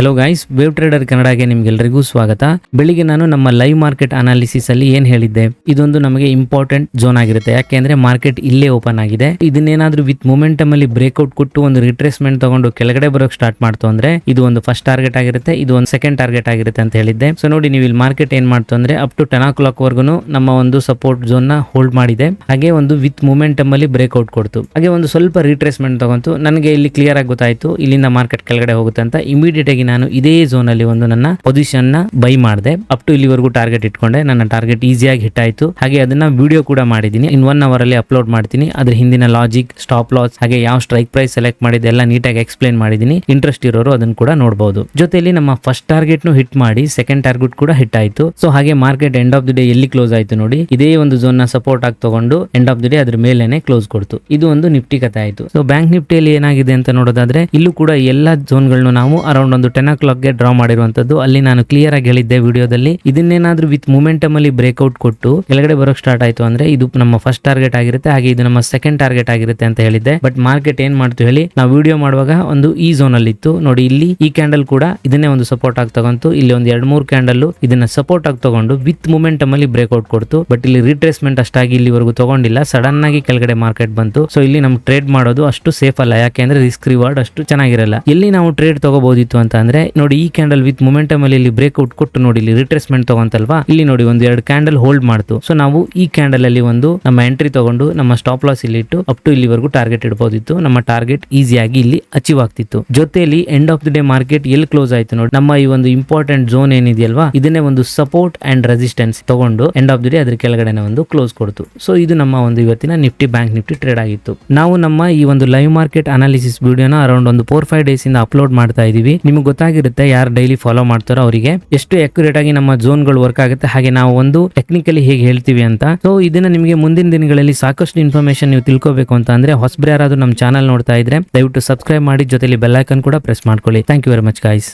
Hello guys wave trader ಕನ್ನಡಗೆ ನಿಮ್ಗೆಲ್ರಿಗೂ ಸ್ವಾಗತ. ಬೆಳಿಗ್ಗೆ ನಾನು ನಮ್ಮ ಲೈವ್ ಮಾರ್ಕೆಟ್ ಅನಾಲಿಸಿಸ್ ಅಲ್ಲಿ ಏನ್ ಹೇಳಿದ್ದೆ? ಇದೊಂದು ನಮಗೆ ಇಂಪಾರ್ಟೆಂಟ್ ಝೋನ್ ಆಗಿರುತ್ತೆ. ಯಾಕೆಂದ್ರೆ ಮಾರ್ಕೆಟ್ ಇಲ್ಲೇ ಓಪನ್ ಆಗಿದೆ. ಇದನ್ನೇನಾದ್ರೂ ವಿತ್ ಮೊಮೆಂಟಮ್ ಅಲ್ಲಿ ಬ್ರೇಕ್ಔಟ್ ಕೊಟ್ಟು ಒಂದು ರಿಟ್ರೇಸ್ಮೆಂಟ್ ತಗೊಂಡು ಕೆಳಗಡೆ ಬರೋಕ್ ಸ್ಟಾರ್ಟ್ ಮಾಡ್ತು ಅಂದ್ರೆ ಇದು ಒಂದು ಫಸ್ಟ್ ಟಾರ್ಗೆಟ್ ಆಗಿರುತ್ತೆ, ಇದು ಒಂದು ಸೆಕೆಂಡ್ ಟಾರ್ಗೆಟ್ ಆಗಿರುತ್ತೆ ಅಂತ ಹೇಳಿದ್ದೆ. ಸೊ ನೋಡಿ, ನೀವು ಇಲ್ಲಿ ಮಾರ್ಕೆಟ್ ಏನ್ ಮಾಡ್ತು ಅಂದ್ರೆ up to ten o'clock ವರ್ಗು ನಮ್ಮ ಒಂದು ಸಪೋರ್ಟ್ ಝೋನ್ನ ಹೋಲ್ಡ್ ಮಾಡಿದೆ. ಹಾಗೆ ಒಂದು ವಿತ್ ಮೊಮೆಂಟಮ್ ಅಲ್ಲಿ ಬ್ರೇಕ್ಔಟ್ ಕೊಡ್ತು. ಹಾಗೆ ಒಂದು ಸ್ವಲ್ಪ ರಿಟ್ರೇಸ್ಮೆಂಟ್ ತಗೊಂತು, ನನಗೆ ಇಲ್ಲಿ ಕ್ಲಿಯರ್ ಆಗಿ ಗೊತ್ತಾಯ್ತು, ಇಲ್ಲಿಂದ ಮಾರ್ಕೆಟ್ ಕೆಳಗಡೆ ಹೋಗುತ್ತೆ ಅಂತ ಇಮಿಡಿಯೇಟ್ ಆಗಿ ನಾನು ಇದೇ ಝೋನ್ ಅಲ್ಲಿ ಒಂದು ನನ್ನ ಪೊಸಿಷನ್ನ ಬೈ ಮಾಡಿದೆ. ಅಪ್ ಟು ಇಲ್ಲಿವರೆಗೂ ಟಾರ್ಗೆಟ್ ಇಟ್ಕೊಂಡೆ. ನನ್ನ ಟಾರ್ಗೆಟ್ ಈಸಿಯಾಗಿ ಹಿಟ್ ಆಯ್ತು. ಹಾಗೆ ಅದನ್ನ ವಿಡಿಯೋ ಕೂಡ ಮಾಡಿದ್ದೀನಿ. ಇನ್ ಒನ್ ಅವರ್ ಅಲ್ಲಿ ಅಪ್ಲೋಡ್ ಮಾಡ್ತೀನಿ. ಅದ್ರ ಹಿಂದಿನ ಲಾಜಿಕ್ ಸ್ಟಾಪ್ ಲಾಸ್ ಹಾಗೆ ಯಾವ ಸ್ಟ್ರೈಕ್ ಪ್ರೈಸ್ ಸೆಲೆಕ್ಟ್ ಮಾಡಿದೆ ಎಲ್ಲ ನೀಟಾಗಿ ಎಕ್ಸ್ಪ್ಲೈನ್ ಮಾಡಿದ್ದೀನಿ. ಇಂಟ್ರೆಸ್ಟ್ ಇರೋರು ಅದನ್ನ ಕೂಡ ನೋಡಬಹುದು ಜೊತೆಯಲ್ಲಿ ನಮ್ಮ ಫಸ್ಟ್ ಟಾರ್ಗೆಟ್ ನು ಹಿಟ್ ಮಾಡಿ ಸೆಕೆಂಡ್ ಟಾರ್ಗೆಟ್ ಕೂಡ ಹಿಟ್ ಆಯ್ತು. ಸೊ ಹಾಗೆ market end of the day ಎಲ್ಲಿ ಕ್ಲೋಸ್ ಆಯ್ತು ನೋಡಿ, ಇದೇ ಒಂದು ಝೋನ್ನ ಸಪೋರ್ಟ್ ಆಗಿ ತಗೊಂಡು ಎಂಡ್ ಆಫ್ ದಿ ಡೇ ಅದ್ರ ಮೇಲೆನೆ ಕ್ಲೋಸ್ ಕೊಡ್ತು. ಇದು ಒಂದು ನಿಫ್ಟಿ ಕಥೆ ಆಯ್ತು. ಸೊ ಬ್ಯಾಂಕ್ ನಿಫ್ಟಿಯಲ್ಲಿ ಏನಾಗಿದೆ ಅಂತ ನೋಡೋದಾದ್ರೆ, ಇಲ್ಲೂ ಕೂಡ ಎಲ್ಲಾ ಝೋನ್ಗಳನ್ನು ನಾವು ಅರೌಂಡ್ ಒಂದು ಟೆನ್ ಓ ಗೆ ಡ್ರಾ ಮಾಡಿರುವಂತದ್ದು. ಅಲ್ಲಿ ನಾನು ಕ್ಲಿಯರ್ ಆಗಿ ಹೇಳಿದ್ದೆ ವಿಡಿಯೋದಲ್ಲಿ. ಇದನ್ನೇನಾದ್ರೂ ವಿತ್ ಮೊಮೆಂಟಮ್ ಅಲ್ಲಿ ಬ್ರೇಕ್ಔಟ್ ಕೊಟ್ಟು ಕೆಳಗಡೆ ಬರೋಕ್ ಸ್ಟಾರ್ಟ್ ಆಯ್ತು ಅಂದ್ರೆ ಇದು ನಮ್ಮ ಫಸ್ಟ್ ಟಾರ್ಗೆಟ್ ಆಗಿರುತ್ತೆ. ಹಾಗೆ ಇದು ನಮ್ಮ ಸೆಕೆಂಡ್ ಟಾರ್ಗೆಟ್ ಆಗಿರುತ್ತೆ ಅಂತ ಹೇಳಿದ್ದೆ. ಬಟ್ ಮಾರ್ಕೆಟ್ ಏನ್ ಮಾಡ್ತು ಹೇಳಿ, ನಾವು ವಿಡಿಯೋ ಮಾಡುವಾಗ ಒಂದು ಈ ಝೋನ್ ಅಲ್ಲಿ ಇತ್ತು. ನೋಡಿ, ಇಲ್ಲಿ ಈ ಕ್ಯಾಂಡಲ್ ಕೂಡ ಇದನ್ನೇ ಒಂದು ಸಪೋರ್ಟ್ ಆಗಿ ತಗೊಂತು. ಇಲ್ಲಿ ಒಂದು ಎರಡ್ ಮೂರು ಕ್ಯಾಂಡಲ್ ಇದನ್ನ ಸಪೋರ್ಟ್ ಆಗಿ ತಗೊಂಡು ವಿತ್ ಮೊಮೆಂಟಮ್ ಅಲ್ಲಿ ಬ್ರೇಕ್ಔಟ್ ಕೊಡ್ತು. ಬಟ್ ಇಲ್ಲಿ ರಿಟ್ರೇಸ್ಮೆಂಟ್ ಅಷ್ಟಾಗಿ ಇಲ್ಲಿವರೆಗೂ ತಗೊಂಡಿಲ್ಲ. ಸಡನ್ ಆಗಿ ಕೆಳಗಡೆ ಮಾರ್ಕೆಟ್ ಬಂತು. ಸೊ ಇಲ್ಲಿ ನಮ್ಗೆ ಟ್ರೇಡ್ ಮಾಡೋದು ಅಷ್ಟು ಸೇಫ್ ಅಲ್ಲ. ಯಾಕೆಂದ್ರೆ ರಿಸ್ಕ್ ರಿವಾರ್ಡ್ ಅಷ್ಟು ಚೆನ್ನಾಗಿರಲ್ಲ. ಎಲ್ಲಿ ನಾವು ಟ್ರೇಡ್ ತಗೋಬಹುದಿತ್ತು ಅಂತ ಅಂದ್ರೆ ನೋಡಿ ಈ ಕ್ಯಾಂಡಲ್ ವಿತ್ ಮೊಮೆಂಟಮ್ ಅಲ್ಲಿ ಇಲ್ಲಿ ಬ್ರೇಕ್ಔಟ್ ಕೊಟ್ಟು ನೋಡಿ ಇಲ್ಲಿ ರಿಟ್ರೆಸ್ಮೆಂಟ್ ತಗೊಂತಲ್ವಾ? ಇಲ್ಲಿ ನೋಡಿ ಒಂದು ಎರಡು ಕ್ಯಾಂಡಲ್ ಹೋಲ್ಡ್ ಮಾಡ್ತು. ಸೊ ನಾವು ಈ ಕ್ಯಾಂಡಲ್ ಅಲ್ಲಿ ಒಂದು ನಮ್ಮ ಎಂಟ್ರಿ ತಗೊಂಡು ನಮ್ಮ ಸ್ಟಾಪ್ ಲಾಸ್ ಇಲ್ಲಿ ಇಟ್ಟು ಅಪ್ ಟು ಇಲ್ಲಿವರೆಗೂ ಟಾರ್ಗೆಟ್ ಇಡಬಹುದಿತ್ತು ನಮ್ಮ ಟಾರ್ಗೆಟ್ ಈಸಿಯಾಗಿ ಇಲ್ಲಿ ಅಚೀವ್ ಆಗ್ತಿತ್ತು. ಜೊತೆಯಲ್ಲಿ end of the day market ಎಲ್ಲಿ ಕ್ಲೋಸ್ ಆಯ್ತು ನೋಡಿ, ನಮ್ಮ ಈ ಒಂದು ಇಂಪಾರ್ಟೆಂಟ್ ಝೋನ್ ಏನಿದೆಯಲ್ವಾ? ಇದನ್ನೇ ಒಂದು ಸಪೋರ್ಟ್ ಅಂಡ್ ರೆಸಿಸ್ಟೆನ್ಸ್ ತಗೊಂಡು ಎಂಡ್ ಆಫ್ ದಿ ಡೇ ಅದ್ರ ಕೆಳಗಡೆನೆ ಒಂದು ಕ್ಲೋಸ್ ಕೊಡ್ತು. ಸೊ ಇದು ನಮ್ಮ ಒಂದು ಇವತ್ತಿನ ನಿಫ್ಟಿ ಬ್ಯಾಂಕ್ ನಿಫ್ಟಿ ಟ್ರೇಡ್ ಆಗಿತ್ತು. ನಾವು ನಮ್ಮ ಈ ಒಂದು ಲೈವ್ ಮಾರ್ಕೆಟ್ ಅನಾಲಿಸಿಸ್ ವಿಡಿಯೋನ ಅರೌಂಡ್ ಒಂದು ಫೋರ್ ಫೈವ್ ಡೇಸ್ ಇಂದ ಅಪ್ಲೋಡ್ ಮಾಡ್ತಾ ಇದೀವಿ. ನಿಮ್ಗೆ ಗೊತ್ತಾಗಿರುತ್ತೆ ಯಾರು ಡೈಲಿ ಫಾಲೋ ಮಾಡ್ತಾರೋ ಅವರಿಗೆ. ಎಷ್ಟು ಅಕ್ಯುರೇಟ್ ಆಗಿ ನಮ್ಮ ಝೋನ್ಗಳು ವರ್ಕ್ ಆಗುತ್ತೆ, ಹಾಗೆ ನಾವು ಒಂದು ಟೆಕ್ನಿಕಲಿ ಹೇಗೆ ಹೇಳ್ತೀವಿ ಅಂತ. ಸೊ ಇದನ್ನ ನಿಮಗೆ ಮುಂದಿನ ದಿನಗಳಲ್ಲಿ ಸಾಕಷ್ಟು ಇನ್ಫಾರ್ಮೇಶನ್ ನೀವು ತಿಳ್ಕೋಬೇಕು ಅಂತ ಅಂದ್ರೆ ಹೊಸಬ್ರು ಯಾರಾದ್ರೂ ನಮ್ಮ ಚಾನಲ್ ನೋಡ್ತಾ ಇದ್ರೆ ದಯವಿಟ್ಟು ಸಬ್ಸ್ಕ್ರೈಬ್ ಮಾಡಿ, ಜೊತೆಲಿ ಐಕನ್ ಕೂಡ ಪ್ರೆಸ್ ಮಾಡ್ಕೊಳ್ಳಿ. Thank you very much guys